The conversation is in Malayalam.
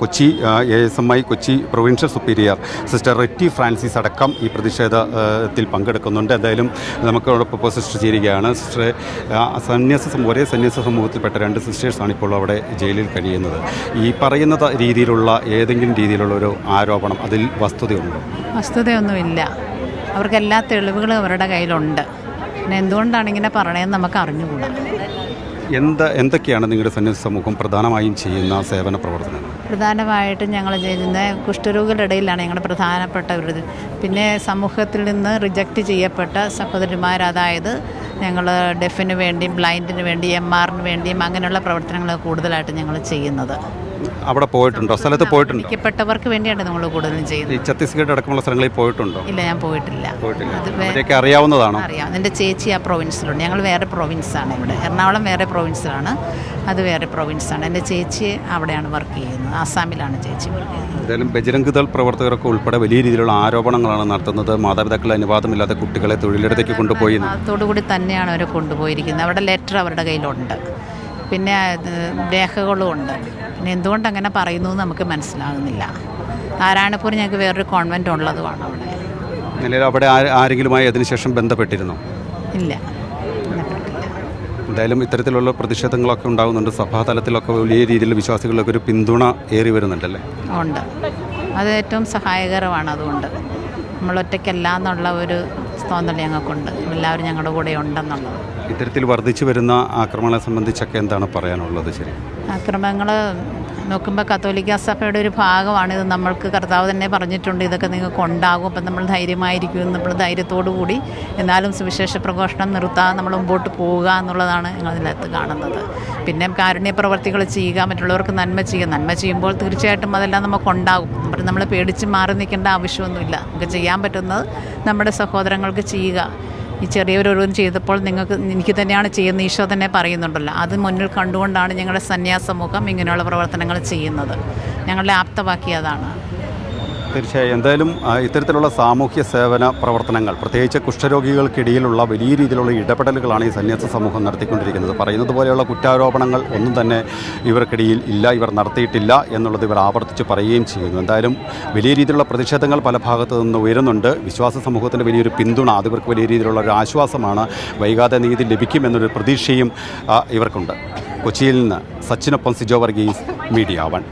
Kochi A S M I Kochi provincial superior sister Retty Francis അടക്കം ഈ പ്രതിഷേധത്തിൽ പങ്കെടുക്കുന്നുണ്ട്. എന്തായാലും നമുക്ക് നമുക്കോടൊപ്പം സിസ്റ്റർ ചേരുകയാണ്. സിസ്റ്റർ സന്യാസ ഒരേ സന്യാസ സമൂഹത്തിൽപ്പെട്ട രണ്ട് സിസ്റ്റേഴ്സാണ് ഇപ്പോൾ അവിടെ ജയിലിൽ കഴിയുന്നത്. ഈ പറയുന്ന രീതിയിലുള്ള ഏതെങ്കിലും രീതിയിലുള്ള ഒരു ആരോപണം അതിൽ വസ്തുതയുണ്ടോ? വസ്തുതയൊന്നുമില്ല. അവർക്ക് എല്ലാ തെളിവുകളും അവരുടെ കയ്യിലുണ്ട്. പിന്നെ എന്തുകൊണ്ടാണ് ഇങ്ങനെ പറയണതെന്ന് നമുക്ക് അറിഞ്ഞുകൂടാ. എന്ത് എന്തൊക്കെയാണ് നിങ്ങളുടെ സന്നദ്ധ സമൂഹം പ്രധാനമായും ചെയ്യുന്ന സേവന പ്രവർത്തനങ്ങൾ? പ്രധാനമായിട്ടും ഞങ്ങൾ ചെയ്യുന്ന കുഷ്ഠരോഗികളുടെ ഇടയിലാണ് ഞങ്ങളുടെ പ്രധാനപ്പെട്ട ഒരു ഇത്. പിന്നെ സമൂഹത്തിൽ നിന്ന് റിജക്റ്റ് ചെയ്യപ്പെട്ട സഹോദരിമാർ അതായത് ഞങ്ങൾ ഡെഫിന് വേണ്ടിയും ബ്ലൈൻഡിന് വേണ്ടിയും എം ആറിന് വേണ്ടിയും അങ്ങനെയുള്ള പ്രവർത്തനങ്ങൾ കൂടുതലായിട്ട് ഞങ്ങൾ ചെയ്യുന്നത്. അവിടെ പോയിട്ടുണ്ടോ? സ്ഥലത്ത് പോയിട്ടുണ്ടോ? ബാധിക്കപ്പെട്ടവർക്ക് വേണ്ടിയാണ് നമ്മൾ കൂടുതലും ചെയ്യുന്നത്. ഈ ഛത്തീസ്ഗഡ് അടക്കമുള്ള സ്ഥലങ്ങളിൽ പോയിട്ടുണ്ടോ? ഇല്ല ഞാൻ പോയിട്ടില്ല. പോയിട്ടില്ല. അത് വേ- അവരെയൊക്കെ അറിയാവുന്നതാണോ? അറിയാം. എന്റെ ചേച്ചി ആ പ്രൊവിൻസിലുണ്ട്. ഞങ്ങൾ വേറെ പ്രൊവിൻസാണ് ഇവിടെ. എറണാകുളം വേറെ പ്രൊവിൻസിലാണ്. അത് വേറെ പ്രൊവിൻസാണ്. എന്റെ ചേച്ചി അവിടെയാണ് വർക്ക് ചെയ്യുന്നത്. ആസാമിലാണ് ചേച്ചി വർക്ക് ചെയ്യുന്നത്. എന്തായാലും ബജരംഗ് ദൾ പ്രവർത്തകരൊക്കെ ഉൾപ്പെടെ വലിയ രീതിയിലുള്ള ആരോപണങ്ങളാണ് നടത്തുന്നത്. മാതാപിതാക്കളുടെ അനുവാദമില്ലാതെ കുട്ടികളെ തൊഴിലിടത്തേക്ക് കൊണ്ടുപോയി എന്ന്. അതോടുകൂടി തന്നെയാണ് അവരെ കൊണ്ടുപോയിരിക്കുന്നത്. അവിടെ ലെറ്റർ അവരുടെ കയ്യിലുണ്ട്. പിന്നെ രേഖകളും ഉണ്ട്. പിന്നെ എന്തുകൊണ്ട് അങ്ങനെ പറയുന്നു എന്ന് നമുക്ക് മനസ്സിലാകുന്നില്ല. നാരായണപുരം ഞങ്ങൾക്ക് വേറൊരു കോൺവെന്റ് ഉള്ളതുമാണ് അവിടെ. അവിടെ ആരെങ്കിലുമായി അതിനുശേഷം ബന്ധപ്പെട്ടിരുന്നു? ഇല്ല. എന്തായാലും ഇത്തരത്തിലുള്ള പ്രതിഷേധങ്ങളൊക്കെ ഉണ്ടാകുന്നുണ്ട് സഭാതലത്തിലൊക്കെ വലിയ രീതിയിൽ വിശ്വാസികളിലൊക്കെ ഒരു പിന്തുണ ഏറി വരുന്നുണ്ടല്ലേ? ഉണ്ട്. അത് ഏറ്റവും സഹായകരമാണ് അതുകൊണ്ട്. നമ്മളൊറ്റയ്ക്കല്ല എന്നുള്ള ഒരു തോന്നൽ ഞങ്ങൾക്കുണ്ട് എല്ലാവരും ഞങ്ങളുടെ കൂടെ ഉണ്ടെന്നുള്ളത് ഇത്തരത്തിൽ വർദ്ധിച്ചു വരുന്ന ആക്രമണങ്ങളെ സംബന്ധിച്ചൊക്കെ എന്താണ് പറയാനുള്ളത് ശരി? ആക്രമണങ്ങൾ നോക്കുമ്പോൾ കത്തോലിക്ക സഭയുടെ ഒരു ഭാഗമാണ് ഇത്. നമ്മൾക്ക് കർത്താവ് തന്നെ പറഞ്ഞിട്ടുണ്ട് ഇതൊക്കെ നിങ്ങൾക്ക് ഉണ്ടാകും. അപ്പം നമ്മൾ ധൈര്യമായിരിക്കും നമ്മൾ ധൈര്യത്തോടു കൂടി എന്നാലും സുവിശേഷ പ്രഘോഷണം നിർത്താതെ നമ്മൾ മുമ്പോട്ട് പോവുക എന്നുള്ളതാണ് ഞങ്ങൾ ഇതിനകത്ത് കാണുന്നത്. പിന്നെ കാരുണ്യ പ്രവർത്തികൾ ചെയ്യുക മറ്റുള്ളവർക്ക് നന്മ ചെയ്യുക. നന്മ ചെയ്യുമ്പോൾ തീർച്ചയായിട്ടും അതെല്ലാം നമുക്കുണ്ടാകും നമ്മൾ പേടിച്ച് മാറി നിൽക്കേണ്ട ആവശ്യമൊന്നുമില്ല. നമുക്ക് ചെയ്യാൻ പറ്റുന്നത് നമ്മുടെ സഹോദരങ്ങൾക്ക് ചെയ്യുക. ഈ ചെറിയവരോരോന്ന് ചെയ്തപ്പോൾ നിങ്ങൾക്ക് എനിക്ക് തന്നെയാണ് ചെയ്യുന്നത് ഈശോ തന്നെ പറയുന്നുണ്ടല്ലോ. അത് മുന്നിൽ കണ്ടുകൊണ്ടാണ് ഞങ്ങളുടെ സന്യാസമൂഹം ഇങ്ങനെയുള്ള പ്രവർത്തനങ്ങൾ ചെയ്യുന്നത്. ഞങ്ങളെ ആപ്തമാക്കിയതാണ് തീർച്ചയായും. എന്തായാലും ഇത്തരത്തിലുള്ള സാമൂഹ്യ സേവന പ്രവർത്തനങ്ങൾ പ്രത്യേകിച്ച് കുഷ്ഠരോഗികൾക്കിടയിലുള്ള വലിയ രീതിയിലുള്ള ഇടപെടലുകളാണ് ഈ സന്യാസ സമൂഹം നടത്തിക്കൊണ്ടിരിക്കുന്നത്. പറയുന്നത് പോലെയുള്ള കുറ്റാരോപണങ്ങൾ ഒന്നും തന്നെ ഇവർക്കിടയിൽ ഇല്ല ഇവർ നടത്തിയിട്ടില്ല എന്നുള്ളത് ഇവർ ആവർത്തിച്ച് പറയുകയും ചെയ്യുന്നു. എന്തായാലും വലിയ രീതിയിലുള്ള പ്രതിഷേധങ്ങൾ പല ഭാഗത്തു നിന്ന് ഉയരുന്നുണ്ട്. വിശ്വാസ സമൂഹത്തിന്റെ വലിയൊരു പിന്തുണ അത് ഇവർക്ക് വലിയ രീതിയിലുള്ള ഒരു ആശ്വാസമാണ് വൈകാതെ നീതി ലഭിക്കുമെന്നൊരു പ്രതീക്ഷയും ഇവർക്കുണ്ട്. കൊച്ചിയിൽ നിന്ന് സച്ചിനൊപ്പം സിജോ വർഗീസ് മീഡിയ വൺ.